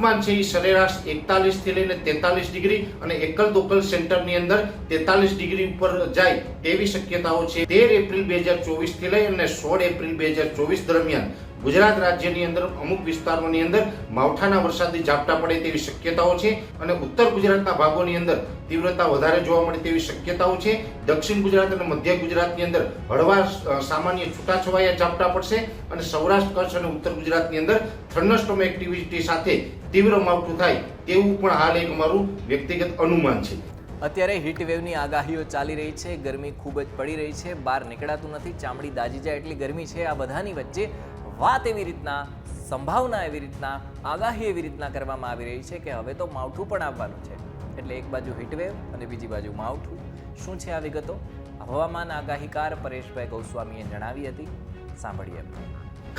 તાપમાન છે એ સરેરાશ એકતાલીસથી લઈને તેતાલીસ ડિગ્રી અને એકલ દોકલ સેન્ટરની અંદર તેતાલીસ ડિગ્રી ઉપર જાય તેવી શક્યતાઓ છે. તેર એપ્રિલ બે હજાર ચોવીસથી લઈ અને સોળ એપ્રિલ બે હજાર ચોવીસ દરમિયાન. ગુજરાત રાજ્યની અંદર અમુક વિસ્તારોની અંદર માવઠાના વરસાદી ઝાપટા પડે તેવી શક્યતાઓ છે અને ઉત્તર ગુજરાતના ભાગોની અંદર તીવ્રતા વધારે જોવા મળે તેવી શક્યતાઓ છે. દક્ષિણ ગુજરાત અને મધ્ય ગુજરાતની અંદર હળવા સામાન્ય છૂટાછવાયા ઝાપટા પડશે અને સૌરાષ્ટ્ર, કચ્છ અને ઉત્તર ગુજરાતની અંદર થર્નસ્ટોમ એક્ટિવિટી સાથે તીવ્ર માવઠું થાય તેવું પણ હાલ એક અમારું વ્યક્તિગત અનુમાન છે. અત્યારે હીટ વેવની આગાહીઓ ચાલી રહી છે. ગરમી ખૂબ જ પડી રહી છે. બહાર નીકળાતું નથી. ચામડી દાજી જાય એટલી ગરમી છે. આ બધાની વચ્ચે વાત એવી રીતના, સંભાવના એવી રીતના, આગાહી એવી રીતના કરવામાં આવી રહી છે કે હવે તો માવઠું પણ આવવાનું છે. એટલે એક બાજુ હીટવેવ અને બીજી બાજુ માવઠું. શું છે આ વિગતો? હવામાન આગાહીકાર પરેશભાઈ ગોસ્વામીએ જણાવી હતી. સાંભળીએ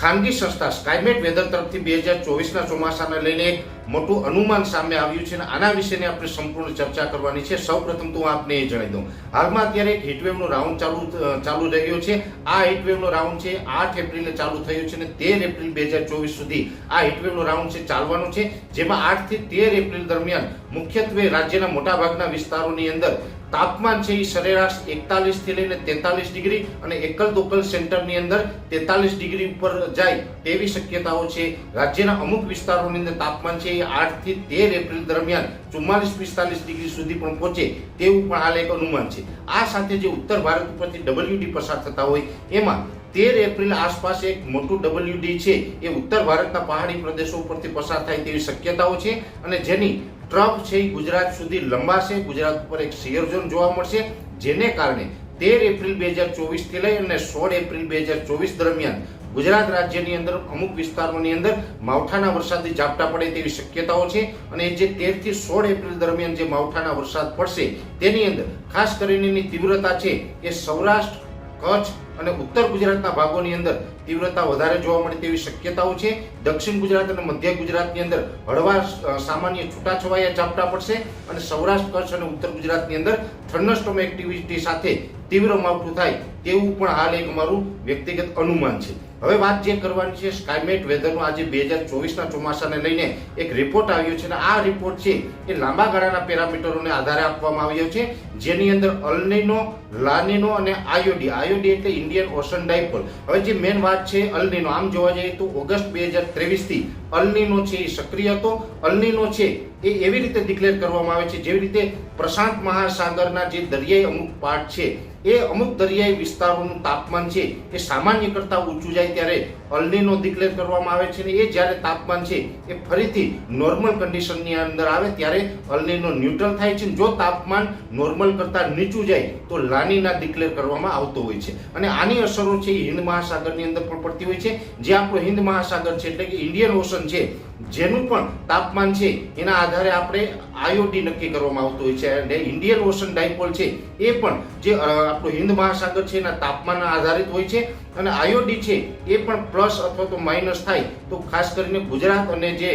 ખાનગી સંસ્થા સ્કાયમેટ વેધર તરફથી બે હજાર ચોવીસના ચોમાસાને લઈને એક મોટું અનુમાન સામે આવ્યું છે અને આના વિશેની આપણે સંપૂર્ણ ચર્ચા કરવાની છે. સૌ પ્રથમ તો હું આપને એ જણાવી દઉં. હાલમાં અત્યારે એક હીટવેવનો રાઉન્ડ ચાલુ ચાલુ રહ્યો છે. આ હીટવેવનો રાઉન્ડ છે આઠ એપ્રિલે ચાલુ થયો છે અને તેર એપ્રિલ બે હજાર ચોવીસ સુધી આ હીટવેવનો રાઉન્ડ છે ચાલવાનો છે. જેમાં આઠથી તેર એપ્રિલ દરમિયાન મુખ્યત્વે રાજ્યના મોટાભાગના વિસ્તારોની અંદર તાપમાન છે એ સરેરાશ એકતાલીસથી લઈને તેતાલીસ ડિગ્રી અને એકલ દોકલ સેન્ટરની અંદર તેતાલીસ ડિગ્રી ઉપર જાય તેવી શક્યતાઓ છે. રાજ્યના અમુક વિસ્તારોની અંદર તાપમાન છે એ આઠથી તેર એપ્રિલ દરમિયાન ચુમ્માલીસ પિસ્તાલીસ ડિગ્રી સુધી પણ પહોંચે તેવું પણ હાલ એક અનુમાન છે. આ સાથે જે ઉત્તર ભારત ઉપરથી ડબલ્યુડી પસાર થતા હોય, એમાં તેર એપ્રિલ આસપાસ એક મોટું ડબલ્યુડી છે, એ ઉત્તર ભારતના પહાડી પ્રદેશો ઉપરથી પસાર થાય તેવી શક્યતાઓ છે અને જેની ટ્રફ છે એ ગુજરાત સુધી લંબાશે. ગુજરાત ઉપર એક શિયર ઝોન જોવા મળશે, જેને કારણે તેર એપ્રિલ બે હજાર ચોવીસથી લઈ અને સોળ એપ્રિલ બે હજાર ચોવીસ દરમિયાન ગુજરાત રાજ્યની અંદર અમુક વિસ્તારોની અંદર માવઠાના વરસાદથી ઝાપટા પડે તેવી શક્યતાઓ છે અને જે તેરથી સોળ એપ્રિલ દરમિયાન જે માવઠાના વરસાદ પડશે, તેની અંદર ખાસ કરીને તીવ્રતા છે એ સૌરાષ્ટ્ર કચ્છ અને ઉત્તર ગુજરાતના ભાગોની અંદર તીવ્રતા વધારે જોવા મળે તેવી શક્યતાઓ છે. દક્ષિણ ગુજરાત અને મધ્ય ગુજરાતની અંદર હળવા સામાન્ય છૂટાછવાયા ઝાપટા પડશે અને સૌરાષ્ટ્ર, કચ્છ અને ઉત્તર ગુજરાતની અંદર થર્નસ્ટોમ એક્ટિવિટી સાથે તીવ્ર માવઠું થાય તેવું પણ હાલ એક અમારું વ્યક્તિગત અનુમાન છે. હવે વાત જે કરવાની છે ક્લાઇમેટ વેધરનો આજે બે હજાર ચોવીસના ચોમાસાને લઈને એક રિપોર્ટ આવ્યો છે અને આ રિપોર્ટ છે એ લાંબા ગાળાના પેરામીટરોને આધારે આપવામાં આવ્યો છે. જેની અંદર અલનીનો, લાનીનો અને આયોડી આયોડી એટલે ઇન્ડિયન ઓશન ડાયપોલ. હવે જે મેન વાત છે અલનીનો, આમ જોવા જઈએ તો ઓગસ્ટ બે હજાર ત્રેવીસથી અલનીનો છે એ સક્રિય હતો. અલનીનો છે એ એવી રીતે ડિક્લેર કરવામાં આવે છે, જેવી રીતે પ્રશાંત મહાસાગરના જે દરિયાઈ અમુક પાર્ટ છે, એ અમુક દરિયાઈ વિસ્તારોનું તાપમાન છે એ સામાન્ય કરતાં ઊંચું જાય ત્યારે અલનીનો ડિક્લેર કરવામાં આવે છે ને એ જ્યારે તાપમાન છે એ ફરીથી નોર્મલ કન્ડિશનની અંદર આવે ત્યારે અલનીનો ન્યુટ્રલ થાય છે જો તાપમાન નોર્મલ કરતાં નીચું જાય તો લાનીના ડિક્લેર કરવામાં આવતો હોય છે. અને આની અસરો છે એ હિન્દ મહાસાગરની અંદર પણ પડતી હોય છે. જે આપણો હિન્દ મહાસાગર છે એટલે કે ઇન્ડિયન ઓશન છે, જેનું પણ તાપમાન છે, એના આધારે આપણે આયોડી નક્કી કરવામાં આવતું હોય છે. અને ઇન્ડિયન ઓશન ડાયપોલ છે, એ પણ જે આપણો હિન્દ મહાસાગર છે, એના તાપમાનના આધારિત હોય છે. અને આયોડી છે, એ પણ પ્લસ અથવા તો માઇનસ થાય, તો ખાસ કરીને ગુજરાત અને જે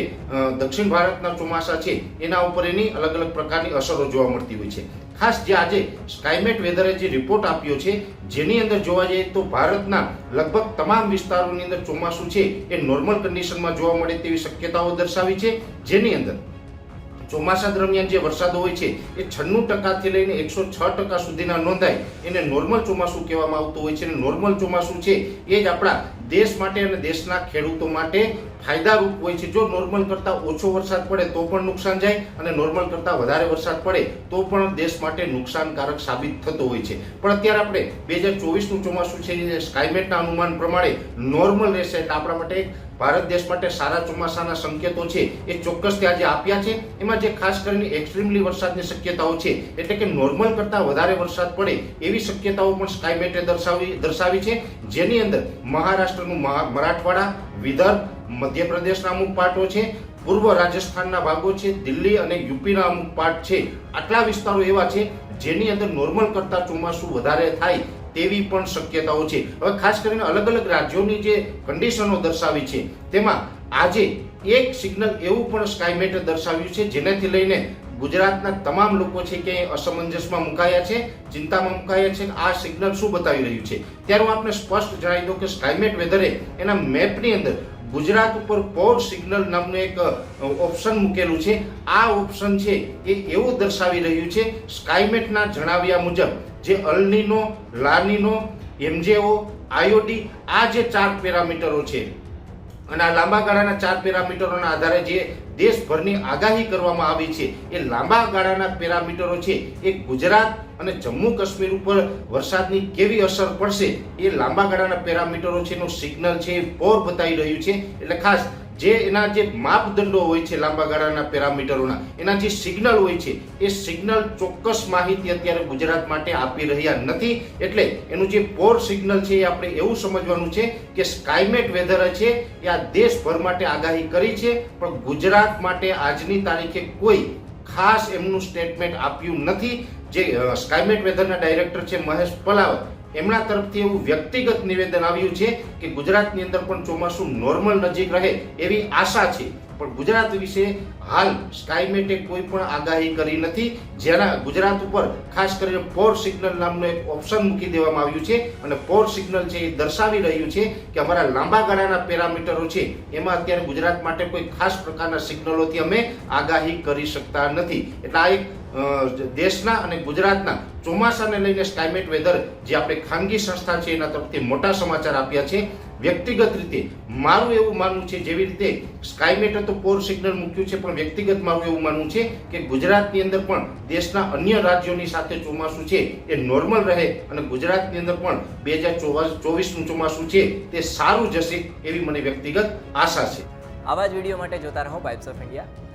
દક્ષિણ ભારતના ચોમાસા છે, એના ઉપર એની અલગ અલગ પ્રકારની અસરો જોવા મળતી હોય છે. ખાસ જે આજે સ્કાયમેટ વેધરે જે રિપોર્ટ આપ્યો છે, જેની અંદર જોવા જઈએ તો ભારતના લગભગ તમામ વિસ્તારોની અંદર ચોમાસું છે એ નોર્મલ કન્ડિશનમાં જોવા મળે તેવી શક્યતાઓ દર્શાવી છે. જેની અંદર ચોમાસા દરમિયાન જે વરસાદો હોય છે, એ છન્નું ટકાથી લઈને એકસો છ ટકા સુધીના નોંધાય એને નોર્મલ ચોમાસું કહેવામાં આવતું હોય છે. અને નોર્મલ ચોમાસું છે એ જ આપણા દેશ માટે અને દેશના ખેડૂતો માટે ફાયદારૂપ હોય છે. જો નોર્મલ કરતાં ઓછો વરસાદ પડે તો પણ નુકસાન જાય અને નોર્મલ કરતાં વધારે વરસાદ પડે તો પણ દેશ માટે નુકસાનકારક સાબિત થતો હોય છે. પણ અત્યારે આપણે બે હજાર ચોવીસનું ચોમાસું છે જે સ્કાયમેટના અનુમાન પ્રમાણે નોર્મલ રહેશે એટલે આપણા માટે ભારત દેશ માટે સારા ચોમાસાના સંકેતો છે. એ ચોક્કસ ત્યાં જે આપ્યા છે. એમાં જે ખાસ કરીને એક્સ્ટ્રીમલી વરસાદની શક્યતાઓ છે, એટલે કે નોર્મલ કરતાં વધારે વરસાદ પડે એવી શક્યતાઓ પણ સ્કાયમેટે દર્શાવી દર્શાવી છે. જેની અંદર મહારાષ્ટ્રનું મરાઠવાડા, વિદર્ભ, મધ્યપ્રદેશના અમુક પાર્ટો છે, પૂર્વ રાજસ્થાનના ભાગો છે, દિલ્હી અને યુપીના અમુક પાર્ટ છે. આટલા વિસ્તારો એવા છે જેની અંદર નોર્મલ કરતાં ચોમાસું વધારે થાય તેવી પણ શક્યતાઓ છે. હવે ખાસ કરીને અલગ અલગ રાજ્યોની જે કન્ડિશનો દર્શાવી છે, તેમાં આજે એક સિગ્નલ એવું પણ સ્કાયમેટે દર્શાવ્યું છે જેનાથી લઈને ગુજરાતના તમામ લોકો છે કે અસમંજસમાં મુકાયા છે, ચિંતામાં મુકાયા છે, આ સિગ્નલ શું બતાવી રહ્યું છે? ત્યારે હું આપને સ્પષ્ટ જણાવી દઉં કે ક્લાઇમેટ વેધરે એના મેપની અંદર ગુજરાત ઉપર પોર સિગ્નલ નામનું એક ઓપ્શન મૂકેલું છે. આ ઓપ્શન છે એ એવું દર્શાવી રહ્યું છે સ્કાયમેટના જણાવ્યા મુજબ જે અલનીનો, લાનીનો એમજેઓ આયોડી આ જે ચાર પેરામીટરો છે અને આ લાંબા ગાળાના ચાર પેરામીટરોના આધારે જે દેશભરની આગાહી કરવામાં આવી છે, એ લાંબા ગાળાના પેરામીટરો છે, એ ગુજરાત અને જમ્મુ કાશ્મીર ઉપર વરસાદની કેવી અસર પડશે, એ લાંબા ગાળાના પેરામીટરો છે, એનું સિગ્નલ છે, એ પોર બતાવી રહ્યું છે, એટલે ખાસ જે એના જે માપદંડો હોય છે લાંબા ગાળાના પેરામીટરોના, એના જે સિગ્નલ હોય છે, એ સિગ્નલ ચોક્કસ માહિતી અત્યારે ગુજરાત માટે આપી રહ્યા નથી. એટલે એનું જે પોર સિગ્નલ છે એ આપણે એવું સમજવાનું છે કે સ્કાયમેટ વેધર છે એ આ દેશભર માટે આગાહી કરી છે, પણ ગુજરાત માટે આજની તારીખે કોઈ ખાસ એમનું સ્ટેટમેન્ટ આપ્યું નથી. જે સ્કાયમેટ વેધરના ડાયરેક્ટર છે મહેશ પલાવત એમના તરફથી એવું વ્યક્તિગત નિવેદન આવ્યું છે કે ગુજરાતની અંદર પણ ચોમાસું નોર્મલ નજીક રહે એવી આશા છે. પણ ગુજરાત વિશે હાલ સ્કાયમેટે કોઈ પણ આગાહી કરી નથી. જેના ગુજરાત ઉપર ખાસ કરીને પોર સિગ્નલ નામનું એક ઓપ્શન મૂકી દેવામાં આવ્યું છે અને પોર સિગ્નલ છે એ દર્શાવી રહ્યું છે કે અમારા લાંબા ગાળાના પેરામીટરો છે, એમાં અત્યારે ગુજરાત માટે કોઈ ખાસ પ્રકારના સિગ્નલોથી અમે આગાહી કરી શકતા નથી. એટલે આ એક દેશના અને ગુજરાતના ચોમાસાને લઈને સ્કાયમેટ વેધર જે આપણે ખાનગી સંસ્થા છે એના તરફથી મોટા સમાચાર આપ્યા છે. વ્યક્તિગત રીતે મારું એવું માનવું છે, જેવી રીતે સ્કાયમેટે તો પોર સિગ્નલ મૂક્યું છે, પણ વ્યક્તિગત મારું એવું માનવું છે કે ગુજરાતની અંદર પણ દેશના અન્ય રાજ્યોની સાથે ચોમાસું છે એ નોર્મલ રહે અને ગુજરાતની અંદર પણ બે હજાર ચોવીસનું ચોમાસું છે તે સારું જશે એવી મને વ્યક્તિગત આશા છે. આવા જ વીડિયો માટે જોતા રહો પાઇપ્સ ઓફ ઇન્ડિયા